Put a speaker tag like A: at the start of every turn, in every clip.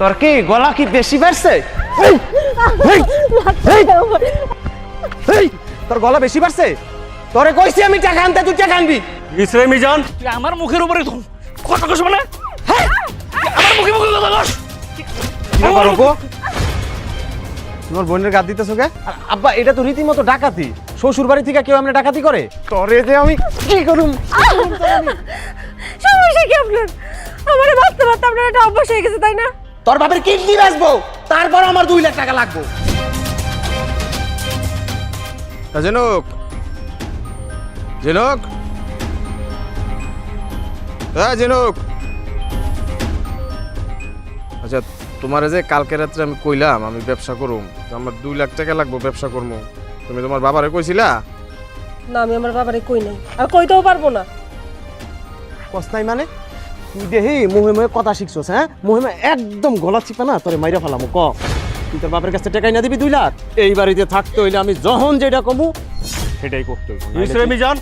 A: তোর কি গলা কি বেশি বাড়ছে? তোর গলা বেশি বাড়ছে? তোরে কইছি আমি টাকা আনতে তুই টাকা আনবি।
B: ইসরে মিজান।
C: তুই আমার মুখের উপরে কথা কস মানে? হ্যাঁ আমার মুখে মুখে কথা কস?
A: তোমার বোনের গাদ দিতেছো কে? আর আব্বা এটা তো রীতিমতো ডাকাতি। শ্বশুর বাড়ি থেকে কেউ আমরা ডাকাতি করে? তোরে যে আমি কি করুম?
D: সমস্যা কি আপনার? আমার ভাবতে ভাবতে আপনার একটা অভ্যাস হয়ে গেছে তাই না?
A: তোর বাপের কিডনি বেচবো তারপর আমার দুই লাখ টাকা লাগবো। জেনুক জেনুক। হ্যাঁ জেনুক। আচ্ছা তোমার যে কালকে রাত্রে আমি কইলাম আমি ব্যবসা করুম তো আমার দুই লাখ টাকা লাগবো ব্যবসা করব তুমি তোমার বাবারে কইছিলা?
D: না আমি আমার বাবারে কই নাই। আর কইতেও পারব না।
A: কস নাই মানে? তুই দেহি মুহে মুহে কথা শিখছস হ্যাঁ? মুহে মুহে একদম গলা চিপা না তোরে মাইরা ফেলাম ক। তুই তোর বাপের কাছে টাকাই না দিবি দুই লাখ। এই বাড়িতে থাকতে হইলে আমি যখন যেটা কমু সেটাই করতে হইব।
B: মিজান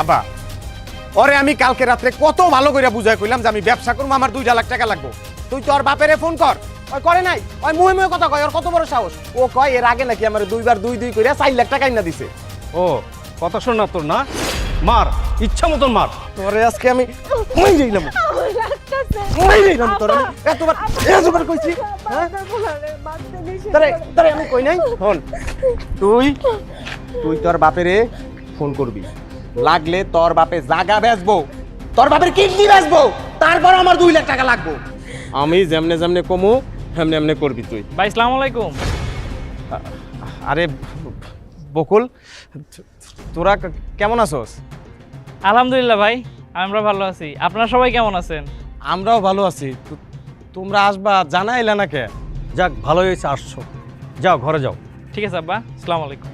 A: আব্বা ওরে আমি কালকে রাত্রে কত ভালো করে বুঝাই কইলাম যে আমি ব্যবসা করব আমার দুইটা লাখ টাকা লাগবো। তুই তোর বাপেরে ফোন কর। ওই করে নাই? ওই মুহে মুহে কথা কয় ওর কত বড় সাহস? ও কয় এর আগে নাকি আমার দুইবার দুই দুই করে চার লাখ টাকা না দিছে।
B: ও কথা শোন না তোর না? মার। ইচ্ছা মতন মার।
A: তোরে আজকে আমি মই যাইলাম। মই যাইলাম তোর। এতবার এতবার কইছি। হ্যাঁ? তারে তারে আমি কই নাই? ফোন তুই তুই তোর বাপেরে ফোন করবি। লাগলে তোর বাপে জাগা বেচবো। তোর বাপের কিডনি বেচবো। তারপর আমার দুই লাখ টাকা লাগবো। আমি যেমনে যেমনে কমু হেমনে এমনে করবি তুই।
C: ভাই আসসালামু আলাইকুম।
A: আরে বকুল তোরা কেমন আছোস?
C: আলহামদুলিল্লাহ ভাই আমরা ভালো আছি। আপনারা সবাই কেমন আছেন?
A: আমরাও ভালো আছি। তোমরা আসবা জানাইলা না কে?
B: যাক ভালো হয়েছে আসছো। যাও ঘরে যাও।
C: ঠিক আছে আব্বা। আসসালামু আলাইকুম।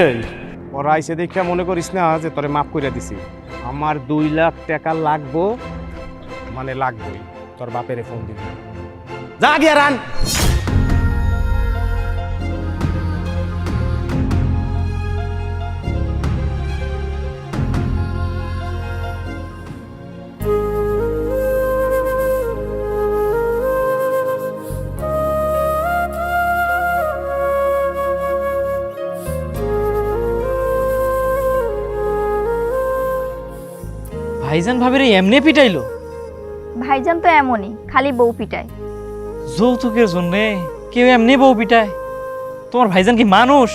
A: এই ওরা আইসে দেখে মনে করিস না যে তোরে মাফ করে দিছি। আমার দুই লাখ টাকা লাগবো মানে লাগবেই। তোর বাপেরে ফোন দিবি। যা গিয়া রান!
C: ভাইজান ভাবিরে এমনি পিটাইলো?
E: ভাইজান তো এমনই খালি বউ পিটায়।
C: যৌতুকের জন্য কেউ এমনি বউ পিটায়? তোমার ভাইজান কি মানুষ?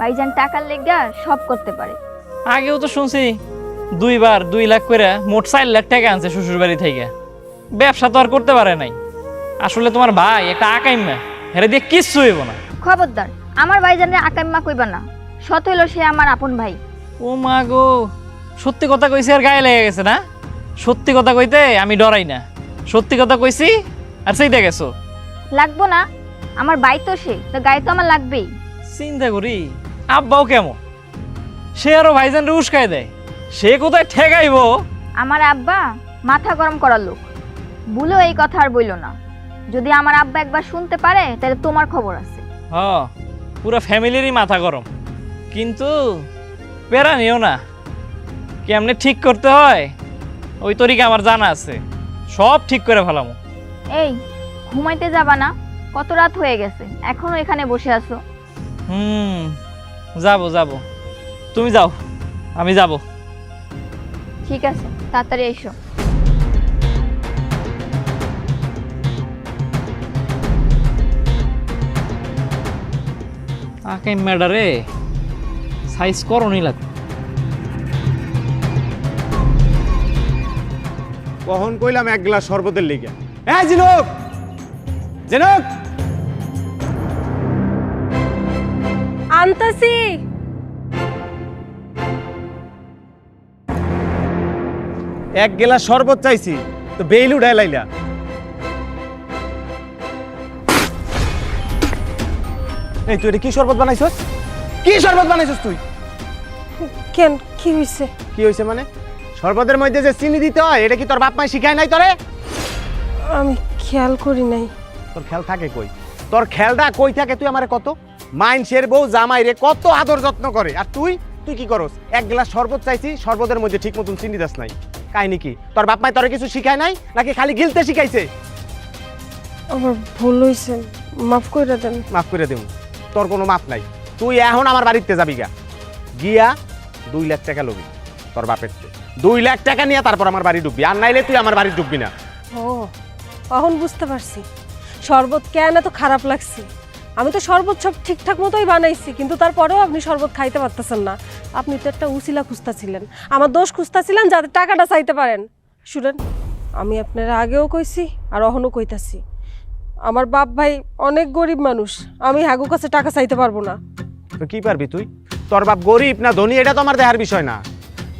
E: ভাইজান টাকার লেগা সব করতে পারে।
C: আগেও তো শুনছি দুইবার দুই লাখ করে মোট চার লাখ টাকা আনছে শ্বশুর বাড়ি থেকে। ব্যবসা তো আর করতে পারে নাই। আসলে তোমার ভাই একটা আকাইমা হেরে দিয়ে কিচ্ছু হইব না।
E: খবরদার আমার ভাইজানের আকাম্মা কইবা না সত হইল সে আমার আপন ভাই।
C: ও মা গো সত্যি কথা কইছি আর গায়ে লেগে গেছে না? সত্যি কথা কইতে আমি ডরাই না। সত্যি কথা কইছি আর সেইটা গেছো।
E: লাগবো না। আমার বাই তো সে তো গায়ে তো আমার লাগবেই।
C: চিন্তা করি আব্বাও কেমন? সে আরও ভাইজানরে উস্কায় দেয়। সে কোথায় ঠেকাইবো?
E: আমার আব্বা মাথা গরম করার লোক। ভুলেও এই কথা আর বইল না। যদি আমার আব্বা একবার শুনতে পারে তাহলে তোমার খবর আছে।
C: হ পুরো ফ্যামিলিরই মাথা গরম। কিন্তু পেরা নিও না। কেমনে ঠিক করতে হয়? ওই তরিকা আমার জানা আছে। সব ঠিক করে ফেলামো।
E: এই ঘুমাইতে যাবা না। কত রাত হয়ে গেছে। এখনও এখানে বসে আছো।
C: হুম যাব যাব। তুমি যাও আমি যাব।
E: ঠিক আছে তাড়াতাড়ি এসো।
C: আকে ম্যাডারে সাইজ করনি লাগবে।
A: কখন কইলাম এক গ্লাস শরবতের লিগে? হ্যাঁ জিনুক! জিনুক!
D: আনতাছি।
A: এক গ্লাস শরবত চাইছি তো বেইল উঠাই লাইলা। এই তুই এটা কি শরবত বানাইছস? কি শরবত বানাইছস তুই?
D: কেন কি হইছে?
A: কি হয়েছে মানে? শরবতের মধ্যে যে চিনি দিতে হয় এটা কি তোর বাপ মাই শিখায় নাই তোরে?
D: আমি খেয়াল করি নাই।
A: তোর খেয়াল থাকে কই? তোর খেয়ালটা কই থাকে? তুই আমারে কত? মাইনসের বউ জামাই রে কত আদর যত্ন করে। আর তুই? তুই কি করস? এক গ্লাস শরবত চাইছি শরবতের মধ্যে ঠিক মতন চিনি দাস নাই। কাহিনী কি? তোর বাপ মাই তোরে কিছু শিখায় নাই? নাকি খালি গিলতে শিখাইছে?
D: আমার ভুল হয়েছে মাফ করে দেন।
A: মাফ করে দেব। তোর কোনো মাপ নাই। তুই এখন আমার বাড়িতে যাবি গা। গিয়া দুই লাখ টাকা লবি তোর বাপের। দুই লাখ টাকা নিয়ে তারপর আমার বাড়ি ডুববি। আর নাইলে তুই আমার বাড়ি ডুববি না।
D: ও এখন বুঝতে পারছি। শরবত কেন এত খারাপ লাগছে? আমি তো শরবত সব ঠিকঠাক মতোই বানাইছি কিন্তু তারপরেও আপনি শরবত খাইতে পারতেছেন না। আপনি তো একটা উসিলা খুঁজতেছিলেন। আমার দোষ খুঁজতেছিলেন যাতে টাকাটা চাইতে পারেন। শুনেন আমি আপনারা আগেও কইছি আর অহনও কইতাছি। আমার বাপ ভাই অনেক গরিব মানুষ আমি হাগু কাছে টাকা চাইতে পারব না।
A: তো কি পারবি তুই? তোর বাপ গরিব না ধনী এটা তো আমার দেহার বিষয় না।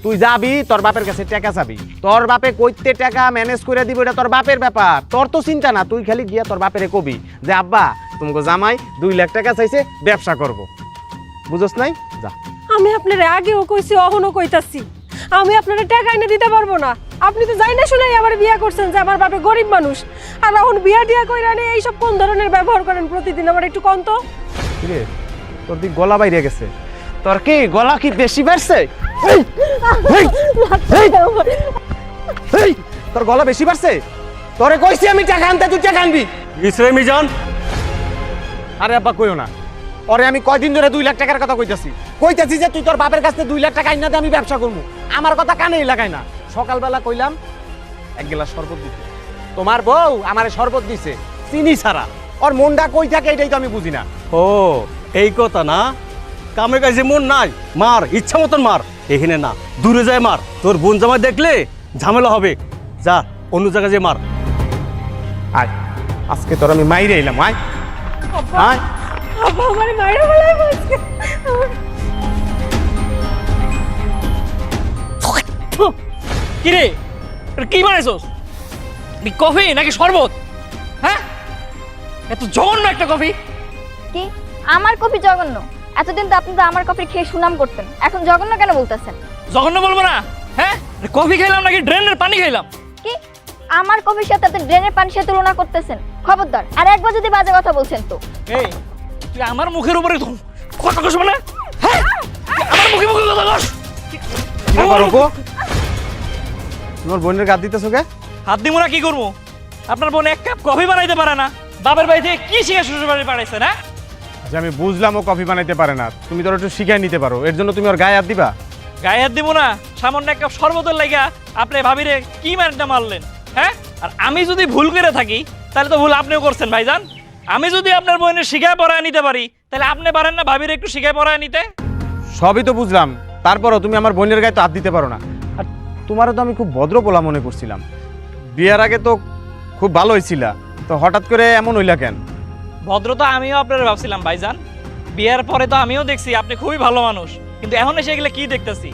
A: তুই যাবি তোর বাপের কাছে টাকা চাবি। তোর বাপে কইতে টাকা ম্যানেজ করে দিব এটা তোর বাপের ব্যাপার। তোর তো চিন্তা না তুই খালি গিয়া তোর বাপেরে কবি যে আব্বা তোমাকে জামাই দুই লাখ টাকা চাইছে ব্যবসা করব। বুঝোস নাই? যা।
D: আমি আপনার আগেও কইছি অহনও কইতাছি। আমি আপনার টাকা এনে দিতে পারব না। আপনি তো যাই না শুনেই আমার বিয়া করছেন যে আমার বাপে গরিব মানুষ। আর এখন বিয়া টিয়া কইরা নিয়ে এইসব কোন ধরনের ব্যবহার করেন প্রতিদিন? আমার একটু কম তো।
A: তোর দিক গলা বাইরে গেছে। তোর কি গলা কি বেশি বাড়ছে? এই, তোর গলা বেশি বাড়ছে? তোরে কইছি আমি টাকা আনতে তুই টাকা আনবি।
B: ইসরে মিজান
A: আরে আব্বা কইও না। পরে আমি কয়দিন ধরে দুই লাখ টাকার কথা কইতাছি। কইতাছি যে তুই তোর বাপের কাছ থেকে দুই লাখ টাকা আইনা দে আমি ব্যবসা করব আমার কথা কানেই লাগাই না। সকালবেলা কইলাম এক গ্লাস শরবত দিতে। তোমার বউ আমারে শরবত দিছে চিনি ছাড়া। ওর মনটা কই থাকে এটাই তো আমি বুঝি না।
B: ও এই কথা না? কামে কাজে মন নাই। মার ইচ্ছা মতন মার। এখানে না। দূরে যায় মার। তোর বোন জামাই দেখলে ঝামেলা হবে। যা অন্য জায়গায় যে মার।
A: আয় আজকে তোর আমি মাইরে এলাম আয়। আয়।
C: কিরে কি বানাইছস? এই কফি নাকি শরবত? হ্যাঁ? এত জঘন্য একটা কফি।
E: কি? আমার কফি জঘন্য। এতদিন তো আপনি তো আমার কফি খেয়ে সুনাম করতেন। এখন জঘন্য কেন বলতেছেন?
C: জঘন্য বলব না। হ্যাঁ? কফি খেলাম নাকি ড্রেনের পানি খেলাম?
E: কি? আমার কফির সাথে আপনি ড্রেনের পানির সাথে তুলনা করতেছেন? খবরদার আর একবার যদি বাজে কথা বলছেন তো।
C: এই তুই আমার মুখের উপরে কথা কস মানে? হ্যাঁ? আমার মুখে মুখে কথা কস।
A: কি ব্যাপার অপু? তোমার বোনের গাদ দিতেছো কে?
C: হাত দিব না কি করব? আপনার বোন এক কাপ কফি বানাইতে পারে না। বাবার বাড়ি থেকে কি শিখে শ্বশুর বাড়ি পাঠাইছে না?
A: আচ্ছা আমি বুঝলাম ও কফি বানাইতে পারে না। তুমি ধরো একটু শিখাই নিতে পারো। এর জন্য তুমি ওর গায়ে হাত দিবা?
C: গায়ে হাত দিব না। সামান্য এক কাপ শরবতের লাগা আপনি ভাবিরে কি মারটা মারলেন হ্যাঁ? আর আমি যদি ভুল করে থাকি তাহলে তো ভুল আপনিও করছেন ভাইজান। আমি যদি আপনার বোনের শিখায় পড়ায় নিতে পারি তাহলে আপনি পারেন না ভাবিরে একটু শিখায় পড়ায় নিতে।
A: সবই তো বুঝলাম। তারপরও তুমি আমার বোনের গায়ে তো হাত দিতে পারো না। আর তোমারও তো আমি খুব ভদ্র পোলা মনে করছিলাম। বিয়ের আগে তো খুব ভালো হয়েছিলা তো হঠাৎ করে এমন হইলা কেন?
C: ভদ্রতা আমিও আপনার ভাবছিলাম, ভাইজান। বিয়ের পরে তো আমিও দেখছি আপনি খুবই ভালো মানুষ। কিন্তু এখন এসে গেলে কি দেখতেছি?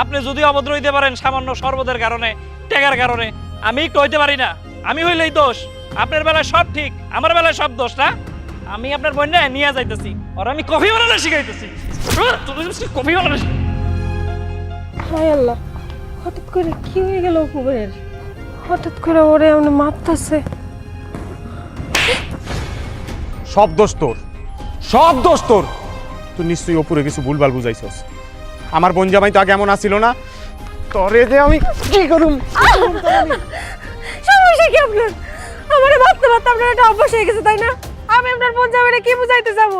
C: আপনি যদি অভদ্র হইতে পারেন সামান্য শরবতের কারণে, টেকার কারণে, আমি একটু হইতে পারি না। আমি হইলেই দোষ। আপনার বেলায় সব ঠিক, আমার বেলায় সব দোষ, না? আমি আপনার বোন নিয়ে যাইতেছি। আর আমি কফি বানানো শিখাইতেছি। কফি বানানো
D: হায় আল্লাহ, হঠাৎ করে কি হয়ে গেল অপুবের হঠাৎ করে ওরে এমন মারতাছে।
A: সব দোষ তোর। সব দোষ তোর। তুই নিশ্চয়ই ওপরে কিছু ভুলভাল বুঝাইছস। আমার বোন জামাই তো আগে এমন আসিল না। তরে যে আমি কি করুম?
D: সমস্যা কি আপনার? আমার ভাবতে ভাবতে আপনার একটা অভ্যাস হয়ে গেছে, তাই না? আমি আপনার বোন জামাইরে কি বুঝাইতে যাব?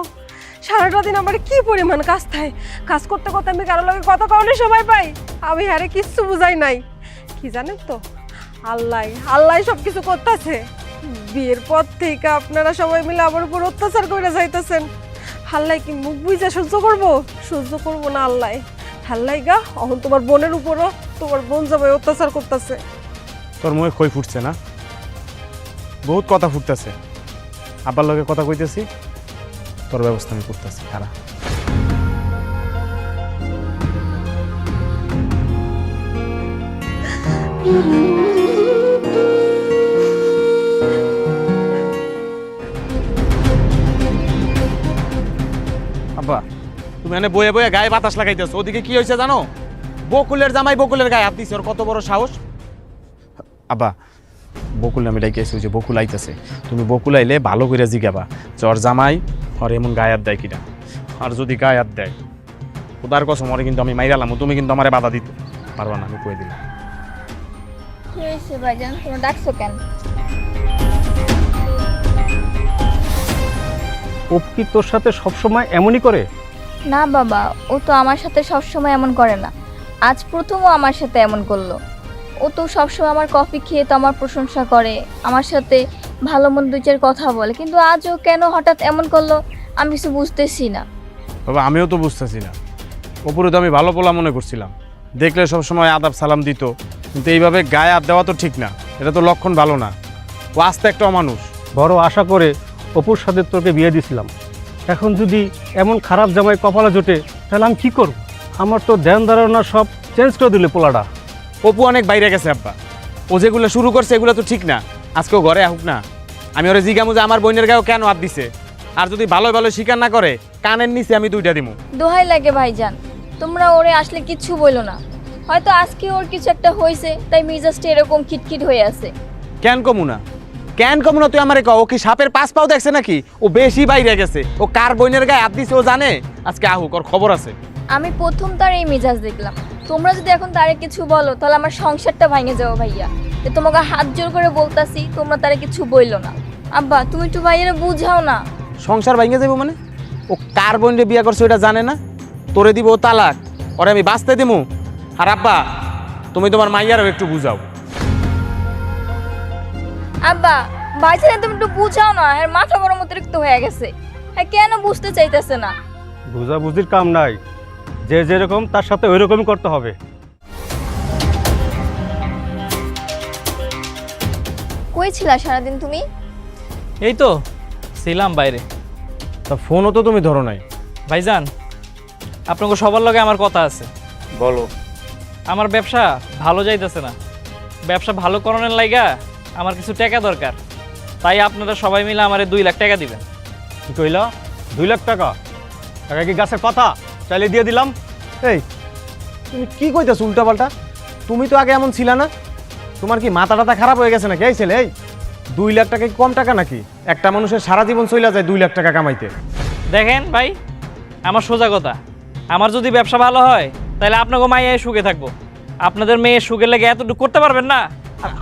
D: সারাটা দিন আমার কি পরিমাণ কাজ থাকে কাজ করতে করতে আমি কারও লগে কথা কওয়ানোর সময় পাই। আমি হারে কিচ্ছু বুঝাই নাই। কি জানেন তো? আল্লাহ আল্লাহ সব কিছু করতেছে। বিয়ের পর থেকে আপনারা সবাই মিলে আমার উপর অত্যাচার করে যাইতেছেন। হাল্লাই কি মুখ বুঝে সহ্য করব? সহ্য করব না আল্লাহ। হাল্লাই গা এখন তোমার বোনের উপরও তোমার বোন জামাই অত্যাচার করতেছে।
A: তোর মুখে খই ফুটছে না? বহুত কথা ফুটতেছে। আব্বার লগে কথা কইতেছি তোর ব্যবস্থা আমি করতেছি খারাপ আব্বা তুমি এনে বয়ে বয়ে গায়ে বাতাস লাগাইতেছো। ওদিকে কি হয়েছে জানো? বকুলের জামাই বকুলের গায়ে হাত দিছে ওর কত বড় সাহস। আব্বা বকুল নামে ডাইকেছি যে বকুল আইতেছে। তুমি বকুল আইলে ভালো করে জিগাবা। ওর জামাই ওর এমন গায়ে হাত দেয় কিনা আর যদি গায়ে হাত দেয়
F: খোদার কসম মরে কিন্তু আমি মাইরালাম তুমি কিন্তু আমারে বাধা দিতে। পারবা না আমি কয়ে দিলাম।
E: কি হয়েছে ভাইজান? তুমি ডাকছো কেন?
B: অপু তোর সাথে সবসময় এমনই করে?
E: না বাবা ও তো আমার সাথে সবসময় এমন করে না। আজ প্রথমও আমার সাথে এমন করল। ও তো সবসময় আমার কফি খেয়ে তো আমার প্রশংসা করে আমার সাথে ভালো মন্দ দুই চার কথা বলে। কিন্তু আজও কেন হঠাৎ এমন করল আমি কিছু বুঝতেছি না।
F: বাবা আমিও তো বুঝতেছি না। ওপরে তো আমি ভালো পোলা মনে করছিলাম। দেখলে সব সময় আদাব সালাম দিত কিন্তু এইভাবে গায়ে হাত দেওয়া তো ঠিক না। এটা তো লক্ষণ ভালো না। ও আস্তে একটা অমানুষ।
B: বড় আশা করে অপুর সাথে তোকে বিয়ে দিছিলাম। এখন যদি এমন খারাপ জামাই কপালে জোটে তাহলে আমি কী করব? আমার তো ধ্যান ধারণা সব চেঞ্জ করে দিলে পোলাটা।
F: অপু অনেক বাইরে গেছে আব্বা। ও যেগুলো শুরু করছে এগুলো তো ঠিক না। আজকেও ঘরে আহুক না। আমি ওরে জিগামু যে আমার বোনের গায়েও কেন হাত দিছে? আর যদি ভালো ভালো স্বীকার না করে কানের নিচে আমি দুইটা দিমু।
E: দোহাই লাগে ভাইজান। তোমরা ওরে আসলে কিচ্ছু বইলো না। হয়তো আজকে ওর কিছু একটা হয়েছে তাই মিজাজটা এরকম খিটখিট হয়ে আছে।
F: কেন কমু না? কেন কমু না তুই আমারে কও ও কি সাপের পাঁচ পাও দেখছে নাকি? ও বেশি বাইরে গেছে। ও কার বোনের গায়ে হাত দিছে ও জানে? আজকে আহুক ওর খবর আছে।
E: আমি প্রথম তার এই মেজাজ দেখলাম। তোমরা যদি এখন তারে কিছু বলো তাহলে আমার সংসারটা ভাঙে যাব ভাইয়া। যে তোমাকে হাত জোর করে বলতাছি তোমরা তারে কিছু বইলো না। আব্বা তুমি একটু ভাইয়েরা বুঝাও না।
F: সংসার ভেঙে যাব মানে? ও কার বোনরে বিয়ে করছে ওটা জানে না? তোরে দিব ও তালাক ওরে আমি বাঁচতে দিমু। আর আব্বা তুমি তোমার মাইয়ারও একটু বুঝাও।
E: আব্বা ভাইজান তুমি একটু বুঝাও না এর মাথা গরম অতিরিক্ত হয়ে গেছে। হ্যাঁ কেন বুঝতে চাইতেছে না?
B: বুঝাবুঝির কাম নাই। যে যেরকম তার সাথে ওই রকমই করতে হবে।
E: কই ছিলা সারাদিন তুমি?
C: এই তো ছিলাম বাইরে।
F: তা ফোনও তো তুমি ধরো নাই।
C: ভাইজান আপনাকে সবার লগে আমার কথা আছে।
F: বলো।
C: আমার ব্যবসা ভালো যাইতেছে না। ব্যবসা ভালো করণের লাইগা আমার কিছু টাকা দরকার। তাই আপনারা সবাই মিলে আমারে দুই লাখ টাকা দিবেন।
B: কি কইলা? দুই লাখ টাকা? টাকা কি গাছের পাতা? চাইলে দিয়ে দিলাম।
A: এই তুমি কি কইতেছো উল্টাপাল্টা? তুমি তো আগে এমন ছিলা না। তোমার কি মাথা টাথা খারাপ হয়ে গেছে নাকি? এই ছেলে এই দুই লাখ টাকা কি কম টাকা নাকি? একটা মানুষের সারা জীবন চলে যায় দুই লাখ টাকা কামাইতে।
C: দেখেন ভাই আমার সোজা কথা। আমার যদি ব্যবসা ভালো হয় তাহলে আপনাকে মাইয়া সুখে থাকব। আপনাদের মেয়ে সুখে লেগে এতটুকু করতে পারবেন না?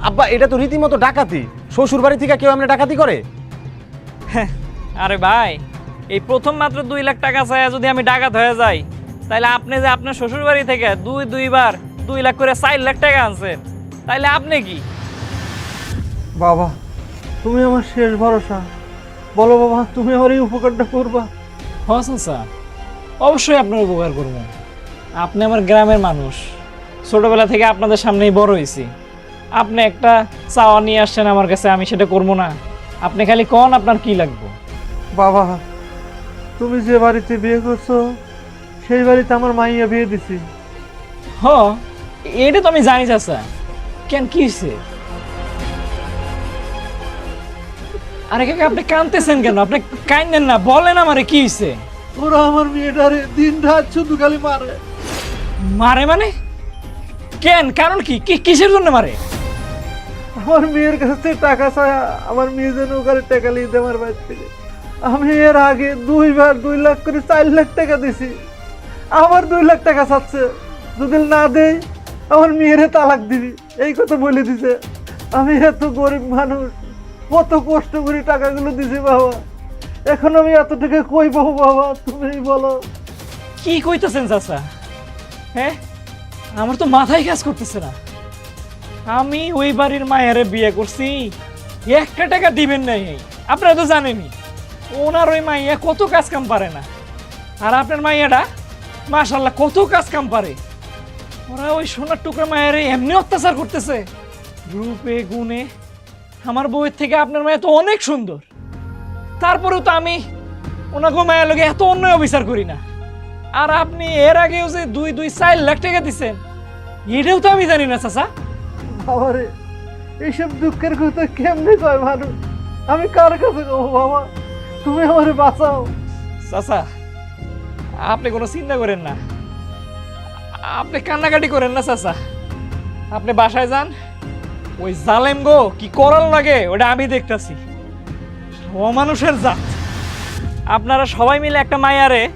A: আব্বা এটা তো রীতিমতো ডাকাতি। শ্বশুর বাড়ি থেকে কেউ এমনি ডাকাতি করে?
C: আরে ভাই এই প্রথম মাত্র দুই লাখ টাকা চাই যদি আমি ডাকাত হয়ে যাই তাহলে আপনি যে আপনার শ্বশুর বাড়ি থেকে দুই দুইবার দুই লাখ করে চার লাখ টাকা আনছেন তাইলে আপনি কি?
G: বাবা তুমি আমার শেষ ভরসা। বলো বাবা তুমি আমার এই উপকারটা করবা।
C: হাসান স্যার অবশ্যই আপনার উপকার করব। আপনি আমার গ্রামের মানুষ ছোটবেলা থেকে আপনাদের সামনেই বড় হয়েছি। আপনি একটা চাওয়া নিয়ে আসছেন আমার কাছে আমি সেটা করব না। আপনি খালি কন আপনার কি লাগবে।
G: বাবা তুমি যে বাড়িতে বিয়ে করছ সেই বাড়িতে আমার মাইয়া বিয়ে দিছি।
C: হ এটা তো আমি জানি চাচা। কেন কি হয়েছে আরে কাকা আপনি কানতেছেন কেন? আপনি কাইনেন না বলেন আমারে কি হয়েছে
G: ওরা আমার মেয়েটারে দিন রাত শুধু খালি মারে।
C: মারে মানে? কেন? কারণ কি- কিসের জন্য মারে?
G: আমার মেয়ের কাছ থেকে টাকা চায় আমার মেয়ে যেন ওখানে টাকা নিয়ে আমার বাড়ি থেকে। আমি এর আগে দুইবার দুই লাখ করে চার লাখ টাকা দিছি আবার দুই লাখ টাকা চাচ্ছে যদি না দেই আমার মেয়েরে তালাক দিবি। এই কথা বলে দিছে। আমি এত গরিব মানুষ। কত কষ্ট করে টাকাগুলো দিছি বাবা। এখন আমি এত টাকা কই পাবো বাবা, তুমি বলো।
C: কি কইতেছেন চাচা? হ্যাঁ? আমার তো মাথায় কাজ করতেছে না। আমি ওই বাড়ির মায়েরে বিয়ে করছি। একটা টাকা দিবেন নাই। আপনারা তো জানেনই, ওনার ওই মাইয়া কত কাজ কাম পারে না। আর আপনার মাইয়াটা মাশাল্লাহ কত কাজ কাম পারে। ওরা ওই সোনার টুকরা মায়েরে এমনি অত্যাচার করতেছে। রূপে, গুণে, আমার বউয়ের থেকে আপনার মায়া তো অনেক সুন্দর। তারপরেও তো আমি ওনাকে মায়ের লগে এত অন্যায় অবিচার করি না। আর আপনি এর আগেও যে দুই দুই চার লাখ টাকা দিচ্ছেন এটাও তো আমি জানি না, চাচা।
G: বাবারে এইসব দুঃখের কথা কেমনে কয় মানুষ? আমি কার কাছে যাব বাবা? তুমি আমারে বাঁচাও।
C: চাচা, আপনি কোনো চিন্তা করেন না। আপনি কান্নাকাটি করেন না, চাচা। আপনি বাসায় যান। ওই জালেম গো, কি করার লাগে, ওটা আমি দেখতাছি। অমানুষের জাত। আপনারা সবাই মিলে একটা মায়ারে,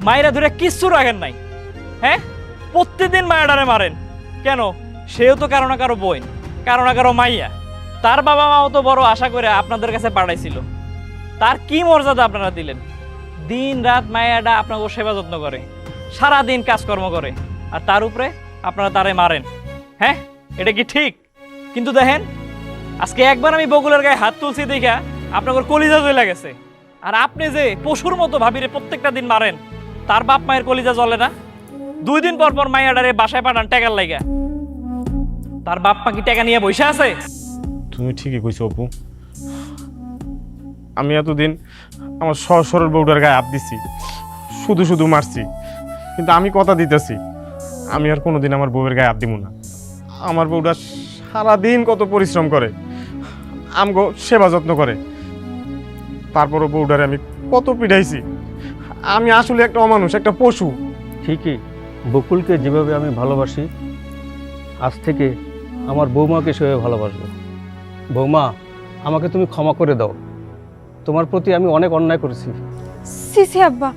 C: মায়েরা ধরে কিচ্ছু রাখেন নাই। হ্যাঁ? প্রত্যেকদিন মায়াডারে মারেন। কেন? সেও তো কারও না কারও বই, কারও না কারও মাইয়া। তার বাবা মাও তো বড় আশা করে আপনাদের কাছে পাঠাইছিল। তার কি মর্যাদা আপনারা দিলেন? দিন রাত মায়াডা আপনাকে সেবা যত্ন করে সারা দিন কাজকর্ম করে, আর তার উপরে আপনারা তারে মারেন। হ্যাঁ এটা কি ঠিক? কিন্তু দেখেন, আজকে একবার আমি বগুলের গায়ে হাত তুলছি দেখা আপনার কলিজা জ্বলে গেছে। আর আপনি যে পশুর মতো ভাবিরে প্রত্যেকটা দিন মারেন, তার বাপ মায়ের কলিজা জ্বলে না? দুই দিন পর পর মাইয়াডারে বাসায় পাঠান টাকার লাইগা। তার বাপ মা কি টাকা নিয়ে বসে আছে?
A: তুমি ঠিকই কইছো অপু। আমি এতদিন আমার সহজ সরল বউটার গায়ে হাত দিছি শুধু শুধু মারছি কিন্তু আমি কথা দিতেছি আমি আর কোনোদিন আমার বউয়ের গায়ে হাত দিব না। আমার বউটা সারাদিন কত পরিশ্রম করে আমগো সেবা যত্ন করে। তারপরও বউটারে আমি কত পিটাইছি আমি আসলে একটা অমানুষ একটা পশু।
B: ঠিকই বকুলকে যেভাবে আমি ভালোবাসি আজ থেকে আমার বৌমাকে সেভাবে ভালোবাসবো। বৌমা আমাকে তুমি ক্ষমা করে দাও। তোমার প্রতি আমি অনেক অন্যায় করেছি।
D: সিসি আব্বা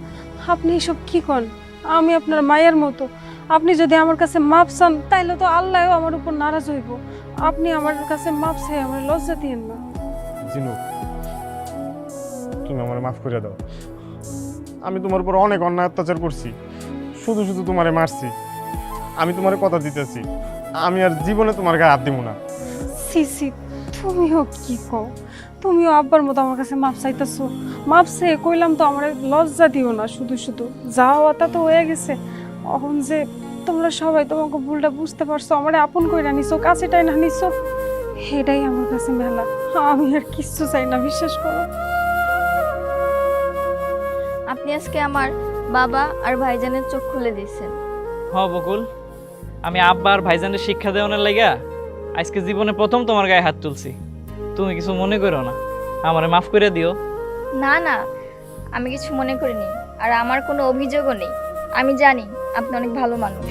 D: আপনি এসব কি করেন আমি আপনার মায়ের মতো। আপনি যদি আমার কাছে মাপ চান তাইলে তো আল্লাহও আমার উপর নারাজ হইব। আপনি আমার কাছে মাপ চাই আমার লজ্জা দিয়েন না।
A: জিনু তুমি আমার মাফ করে দাও। আমি তোমার উপর অনেক অন্যায় অত্যাচার করছি। শুধু শুধু তোমারে মারছি। আমি তোমারে কথা দিতেছি। আমি আর জীবনে তোমার গায়ে হাত দিব না।
D: সিসি তুমিও কি কও? তুমিও আব্বার মতো আমার কাছে মাপ চাইতেছো। মাপ চেয়ে কইলাম তো আমার লজ্জা দিও না শুধু শুধু। যা হওয়া তো হয়ে গেছে। এখন যে তোমরা সবাই তোমাকে ভুলটা বুঝতে পারছ আমার আপন কইরা নিছো কাছেটাই না নিছো এটাই আমার কাছে মেলা। আমি আর কিচ্ছু চাই না বিশ্বাস করো।
E: আপনি আজকে আমার বাবা আর ভাইজানের চোখ খুলে দিয়েছেন।
C: হ বকুল। আমি আব্বার ভাইজানের শিক্ষা দেওয়ানোর লাইগা আজকে জীবনে প্রথম তোমার গায়ে হাত তুলছি। তুমি কিছু মনে করো না। আমারে মাফ করে দিও।
E: না না, আমি কিছু মনে করিনি। আর আমার কোনো অভিযোগও নেই। আমি জানি আপনি অনেক ভালো মানুষ।